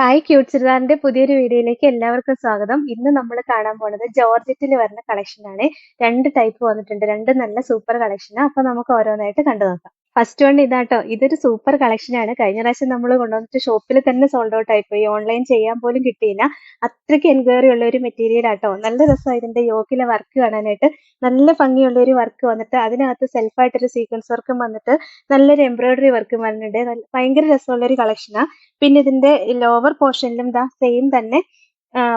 Hi cute ചുരിദാറിന്റെ പുതിയൊരു വീഡിയോയിലേക്ക് എല്ലാവർക്കും സ്വാഗതം. ഇന്ന് നമ്മൾ കാണാൻ പോണത് ജോർജറ്റിൽ വരുന്ന കളക്ഷൻ ആണ്. രണ്ട് ടൈപ്പ് വന്നിട്ടുണ്ട്. രണ്ട് നല്ല സൂപ്പർ കളക്ഷനാണ് അപ്പൊ നമുക്ക് ഓരോന്നായിട്ട് കണ്ടു നോക്കാം. ഫസ്റ്റ് വൺ ഇതാട്ടോ. ഇതൊരു സൂപ്പർ കളക്ഷൻ ആണ്. കഴിഞ്ഞ പ്രാവശ്യം നമ്മൾ കൊണ്ടുവന്നിട്ട് ഷോപ്പിൽ തന്നെ സോൾഡ് ഔട്ട് ആയിപ്പോയി ഓൺലൈൻ ചെയ്യാൻ പോലും കിട്ടിയില്ല. അത്രയ്ക്ക് എൻക്വയറി ഉള്ള ഒരു മെറ്റീരിയൽ ആട്ടോ. നല്ല രസമാണ് ഇതിന്റെ യോഗിലെ വർക്ക് കാണാനായിട്ട്. നല്ല ഭംഗിയുള്ള ഒരു വർക്ക് വന്നിട്ട് അതിനകത്ത് സെൽഫായിട്ടൊരു സീക്വൻസ് വർക്കും വന്നിട്ട് നല്ലൊരു എംബ്രോയിഡറി വർക്കും വന്നിട്ടുണ്ട്. ഭയങ്കര രസമുള്ള ഒരു കളക്ഷനാണ് പിന്നെ ഇതിന്റെ ലോവർ പോർഷനിലും ദാ സെയിം തന്നെ.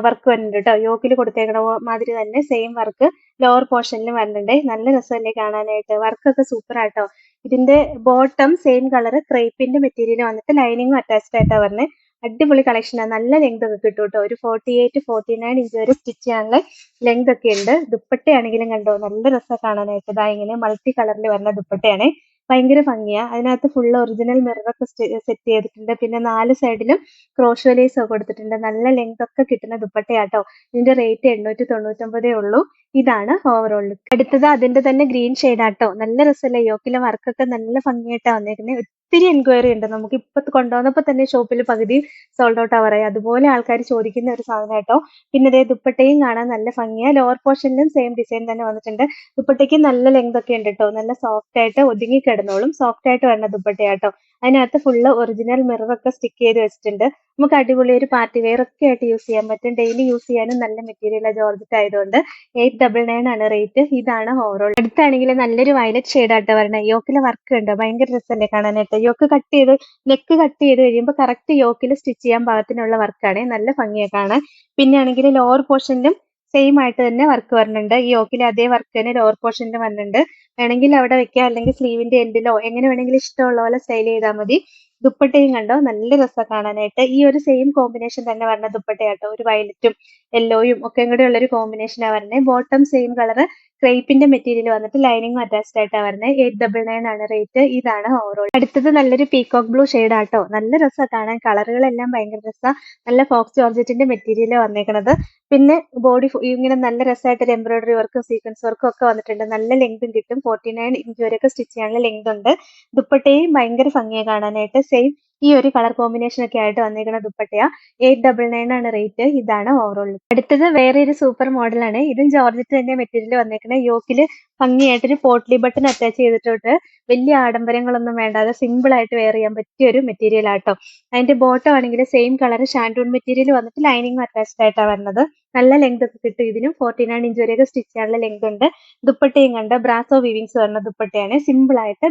വർക്ക് വരുന്നുണ്ട് കേട്ടോ യോക്കിൽ കൊടുത്തേക്കണ മാതിരി തന്നെ സെയിം വർക്ക് ലോവർ പോർഷനിലും വരുന്നുണ്ട്. നല്ല രസമല്ലേ കാണാനായിട്ട്. വർക്കൊക്കെ സൂപ്പർ ആട്ടോ ഇതിന്റെ ബോട്ടം സെയിം കളർ ക്രേപ്പിന്റെ മെറ്റീരിയൽ വന്നിട്ട് ലൈനിങ്ങും അറ്റാച്ച്ഡ് ആയിട്ടാ പറഞ്ഞത് അടിപൊളി കളക്ഷനാണ് നല്ല ലെങ്ത് ഒക്കെ കിട്ടും കേട്ടോ ഒരു forty eight forty nine inch വരെ സ്റ്റിച്ച് ചെയ്യാനുള്ള ലെങ്ത് ഒക്കെ ഉണ്ട്. ദുപ്പട്ടയാണെങ്കിലും കണ്ടോ? നല്ല രസമാണ് കാണാനായിട്ട്. ഇതാ ഇങ്ങനെ മൾട്ടി കളറിൽ വരുന്ന ദുപ്പട്ടയാണ്. ഭയങ്കര ഭംഗിയാ. അതിനകത്ത് ഫുൾ ഒറിജിനൽ മിററൊക്കെ സെറ്റ് ചെയ്തിട്ടുണ്ട്. പിന്നെ നാല് സൈഡിലും ക്രോഷോ ഒക്കെ കൊടുത്തിട്ടുണ്ട്. നല്ല ലെങ്ത് ഒക്കെ കിട്ടുന്ന ദുപ്പട്ടയാട്ടോ. ഇതിന്റെ റേറ്റ് എണ്ണൂറ്റി തൊണ്ണൂറ്റൊമ്പതേ ഉള്ളൂ. ഇതാണ് ഓവറോൾ ലുക്ക് അടുത്തത് അതിന്റെ തന്നെ ഗ്രീൻ ഷെയ്ഡ് ആട്ടോ. നല്ല രസമല്ലേ യോക്കിലെ വർക്കൊക്കെ നല്ല ഭംഗിയായിട്ടാ വന്നേക്കുന്നത് ഒത്തിരി എൻക്വയറി ഉണ്ട്. നമുക്ക് ഇപ്പൊ കൊണ്ടുവന്നപ്പോ തന്നെ ഷോപ്പിൽ പകുതി സോൾഡ് ഔട്ട് ആവറായി അതുപോലെ ആൾക്കാർ ചോദിക്കുന്ന ഒരു സാധനം കേട്ടോ. പിന്നെ ഇതേ ദുപ്പട്ടയും കാണാൻ നല്ല ഭംഗിയാണ് ലോവർ പോർഷനിലും സെയിം ഡിസൈൻ തന്നെ വന്നിട്ടുണ്ട്. ദുപ്പട്ടയ്ക്ക് നല്ല ലെങ്ത് ഒക്കെ ഉണ്ട് കേട്ടോ നല്ല സോഫ്റ്റ് ആയിട്ട് ഒതുങ്ങി കിടന്നോളും. സോഫ്റ്റ് ആയിട്ട് വരുന്ന ദുപ്പട്ടയാട്ടോ അതിനകത്ത് ഫുള്ള് ഒറിജിനൽ മിറർ ഒക്കെ സ്റ്റിക്ക് ചെയ്ത് വെച്ചിട്ടുണ്ട്. നമുക്ക് അടിപൊളി ഒരു പാർട്ടി വെയർ ഒക്കെ ആയിട്ട് യൂസ് ചെയ്യാൻ പറ്റും. ഡെയിലി യൂസ് ചെയ്യാനും നല്ല മെറ്റീരിയൽ ജോർജറ്റ് ആയതുകൊണ്ട്. എയ്റ്റ് ഡബിൾ നയൻ ആണ് റേറ്റ് ഇതാണ് ഓവറോൾ അടുത്താണെങ്കിൽ നല്ലൊരു വയലറ്റ് ഷെയ്ഡ് ആയിട്ട് വരണം. യോക്കിലെ വർക്ക് ഉണ്ട്? ഭയങ്കര രസമല്ലേ കാണാനായിട്ട്. യോക്ക് കട്ട് ചെയ്ത് നെക്ക് കട്ട് ചെയ്ത് കഴിയുമ്പോൾ കറക്റ്റ് യോക്കിൽ സ്റ്റിച്ച് ചെയ്യാൻ പാകത്തിനുള്ള വർക്കാണ് നല്ല ഭംഗിയൊക്കെ ആണ് പിന്നെ ആണെങ്കിൽ ലോവർ പോർഷനിലും സെയിം ആയിട്ട് തന്നെ വർക്ക് വരുന്നുണ്ട്. ഈ ഓക്കിൽ അതേ വർക്ക് തന്നെ ലോവർ പോർഷനിൽ വരുന്നുണ്ട് വേണമെങ്കിൽ അവിടെ വെക്കാം. അല്ലെങ്കിൽ സ്ലീവിന്റെ എൻഡിലോ എങ്ങനെ വേണമെങ്കിലും ഇഷ്ടമുള്ള പോലെ സ്റ്റൈൽ ചെയ്താൽ മതി. ദുപ്പട്ടയും കണ്ടോ? നല്ല രസം കാണാനായിട്ട്. ഈ ഒരു സെയിം കോമ്പിനേഷൻ തന്നെ വരുന്ന ദുപ്പട്ടയാട്ടോ. ഒരു വയലറ്റും യെല്ലോയും ഒക്കെ കൂടെ ഉള്ള ഒരു കോമ്പിനേഷനാണ് വരുന്നത് ബോട്ടം സെയിം കളർ ക്രേപ്പിന്റെ മെറ്റീരിയൽ വന്നിട്ട് ലൈനിങ് അറ്റാച്ച്ഡ് ആയിട്ടാണ് വരുന്നത് എയ്റ്റ് ഡബിൾ നയൻ ആണ് റേറ്റ് ഇതാണ് ഓവറോൾ അടുത്തത് നല്ലൊരു പീകോക്ക് ബ്ലൂ ഷെയ്ഡ് ആട്ടോ. നല്ല രസമാണ് കാണാൻ. കളറുകളെല്ലാം ഭയങ്കര രസമാണ് നല്ല ഫോക്സ് ജോർജറ്റിന്റെ മെറ്റീരിയൽ വന്നേക്കണത്. പിന്നെ ബോഡി ഇങ്ങനെ നല്ല രസമായിട്ട് ഒരു എംബ്രോയിഡറി വർക്കും സീക്വൻസ് വർക്കും ഒക്കെ വന്നിട്ടുണ്ട്. നല്ല ലെങ്തും കിട്ടും. ഫോർട്ടി നയൻ ഇഞ്ച് വരെയൊക്കെ സ്റ്റിച്ച് ചെയ്യാനുള്ള ലെങ്ത് ഉണ്ട്. ദുപ്പട്ടയും ഭയങ്കര ഭംഗിയാണ് കാണാനായിട്ട്. സെയിം ഈ ഒരു കളർ കോമ്പിനേഷൻ ഒക്കെ ആയിട്ട് വന്നിരിക്കുന്ന ദുപ്പട്ടയ. എയ്റ്റ് ഡബിൾ നയൻ ആണ് റേറ്റ്. ഇതാണ് ഓവറോൾ അടുത്തത് വേറെ ഒരു സൂപ്പർ മോഡലാണ് ഇതും ജോർജറ്റ് തന്നെ മെറ്റീരിയൽ വന്നേക്കുന്നത് യോക്കിൽ ഭംഗിയായിട്ടൊരു പോട്ട്ലി ബട്ടൺ അറ്റാച്ച് ചെയ്തിട്ടുണ്ട്. വലിയ ആഡംബരങ്ങളൊന്നും വേണ്ടാതെ സിമ്പിൾ ആയിട്ട് വെയർ ചെയ്യാൻ പറ്റിയ ഒരു മെറ്റീരിയൽ ആട്ടോ. അതിന്റെ ബോട്ടം ആണെങ്കിൽ സെയിം കളർ ഷാൻഡൂൺ മെറ്റീരിയൽ വന്നിട്ട് ലൈനിങ് അറ്റാച്ച്ഡ് ആയിട്ടാണ് വരുന്നത്. നല്ല ലെങ്ത് ഒക്കെ കിട്ടും ഇതിനും. ഫോർട്ടി നയൻ ഇഞ്ച് വരെയൊക്കെ സ്റ്റിച്ച് ചെയ്യാനുള്ള ലെങ്ത് ഉണ്ട്. ദുപ്പട്ടയും കണ്ട് ബ്രാസോ വീവിങ്സ് വരുന്ന ദുപ്പട്ടയാണ്. സിമ്പിൾ ആയിട്ട്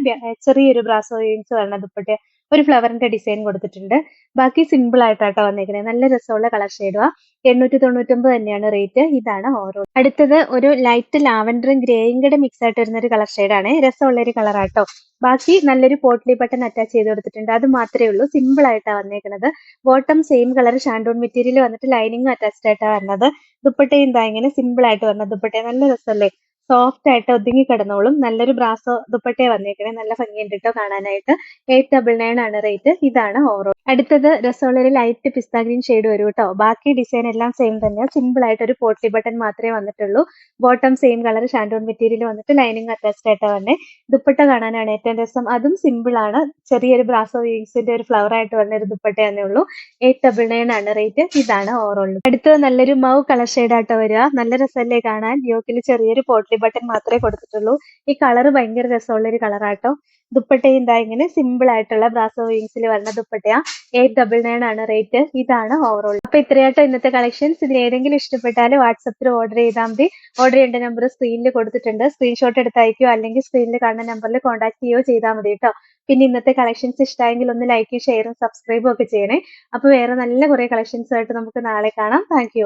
ചെറിയൊരു ബ്രാസോ വീവിങ്സ് വരുന്ന ദുപ്പട്ട ഒരു ഫ്ലവറിന്റെ ഡിസൈൻ കൊടുത്തിട്ടുണ്ട്. ബാക്കി സിമ്പിൾ ആയിട്ടാട്ടോ വന്നേക്കുന്നത് നല്ല രസമുള്ള കളർ ഷെയ്ഡുവാ എണ്ണൂറ്റി തൊണ്ണൂറ്റൊമ്പത് തന്നെയാണ് റേറ്റ് ഇതാണ് ഓരോ. അടുത്തത് ഒരു ലൈറ്റ് ലാവൻഡറും ഗ്രേയും കൂടെ മിക്സ് ആയിട്ട് വരുന്ന ഒരു കളർ ഷെയ്ഡാണ് രസമുള്ള ഒരു കളർ ആട്ടോ. ബാക്കി നല്ലൊരു പോട്ട്ലി ബട്ടൺ അറ്റാച്ച് ചെയ്ത് കൊടുത്തിട്ടുണ്ട്. അത് മാത്രമേ ഉള്ളൂ. സിമ്പിൾ ആയിട്ടാണ് വന്നേക്കുന്നത് bottom same colour shantoon material വന്നിട്ട് ലൈനിങ് അറ്റാച്ച്ഡ് ആയിട്ടാണ് വരുന്നത് ദുപ്പട്ടയും ഇതാ ഇങ്ങനെ സിമ്പിൾ ആയിട്ട് വന്ന ദുപ്പട്ടയും. നല്ല രസമല്ലേ? സോഫ്റ്റ് ആയിട്ട് ഒതുങ്ങി കിടന്നോളും. നല്ലൊരു ബ്രാസോ ദുപ്പട്ടയെ വന്നേക്കണേ. നല്ല ഭംഗിയുണ്ട് കേട്ടോ കാണാനായിട്ട്. എയ്റ്റ് ഡബിൾ നയൻ ആണ് റേറ്റ് ഇതാണ് ഓവറോൾ അടുത്തത് രസോളൊരു ലൈറ്റ് പിസ്ത ഗ്രീൻ ഷെയ്ഡ് വരും കേട്ടോ ബാക്കി ഡിസൈൻ എല്ലാം സെയിം തന്നെ സിമ്പിൾ ആയിട്ട് ഒരു പോട്ട്ലി ബട്ടൺ മാത്രമേ വന്നിട്ടുള്ളൂ. Bottom same colour shantoon material വന്നിട്ട് ലൈനിങ് അറ്റാച്ച്ഡ് ആയിട്ടാണ് വന്നെ. ദുപ്പട്ട കാണാനാണ് ഏറ്റവും രസം. അതും സിമ്പിൾ ആണ്. ചെറിയൊരു ബ്രാസോ വീങ്സിന്റെ ഒരു ഫ്ലവർ ആയിട്ട് വന്ന ഒരു ദുപ്പട്ട തന്നെ ഉള്ളൂ. എയ്റ്റ് ഡബിൾ നയൻ ആണ് റേറ്റ് ഇതാണ് ഓവറോൾ അടുത്തത് നല്ലൊരു മൗ കളർ ഷെയ്ഡ് ആട്ടോ വരിക. നല്ല രസമല്ലേ കാണാൻ? യോക്കിൽ ചെറിയൊരു പോട്ട്ലി ബട്ടൺ മാത്രമേ കൊടുത്തിട്ടുള്ളൂ. ഈ കളർ ഭയങ്കര രസമുള്ള ഒരു കളറാട്ടോ ദുപ്പട്ടയും ഇതാ ഇങ്ങനെ സിമ്പിൾ ആയിട്ടുള്ള ബ്രാസോ വിങ്സിൽ വരുന്ന ദുപ്പട്ടയാ. എയ്റ്റ് ഡബിൾ നയൻ ആണ് റേറ്റ് ഇതാണ് ഓവറോൾ അപ്പൊ ഇത്രയാട്ടോ ഇന്നത്തെ കളക്ഷൻസ് ഇതിൽ ഏതെങ്കിലും ഇഷ്ടപ്പെട്ടാൽ വാട്സപ്പിൽ ഓർഡർ ചെയ്താൽ മതി. ഓർഡർ ചെയ്യേണ്ട നമ്പർ സ്ക്രീനിൽ കൊടുത്തിട്ടുണ്ട്. സ്ക്രീൻഷോട്ട് എടുത്ത് അയക്കുകയോ അല്ലെങ്കിൽ സ്ക്രീനിൽ കാണുന്ന നമ്പറിൽ കോൺടാക്ട് ചെയ്യുകയോ ചെയ്താൽ മതി കേട്ടോ പിന്നെ ഇന്നത്തെ കളക്ഷൻസ് ഇഷ്ടമായെങ്കിൽ ഒന്ന് ലൈക്കും ഷെയറും സബ്സ്ക്രൈബും ഒക്കെ ചെയ്യണേ. അപ്പൊ വേറെ നല്ല കുറെ കളക്ഷൻസ് ആയിട്ട് നമുക്ക് നാളെ കാണാം. Thank you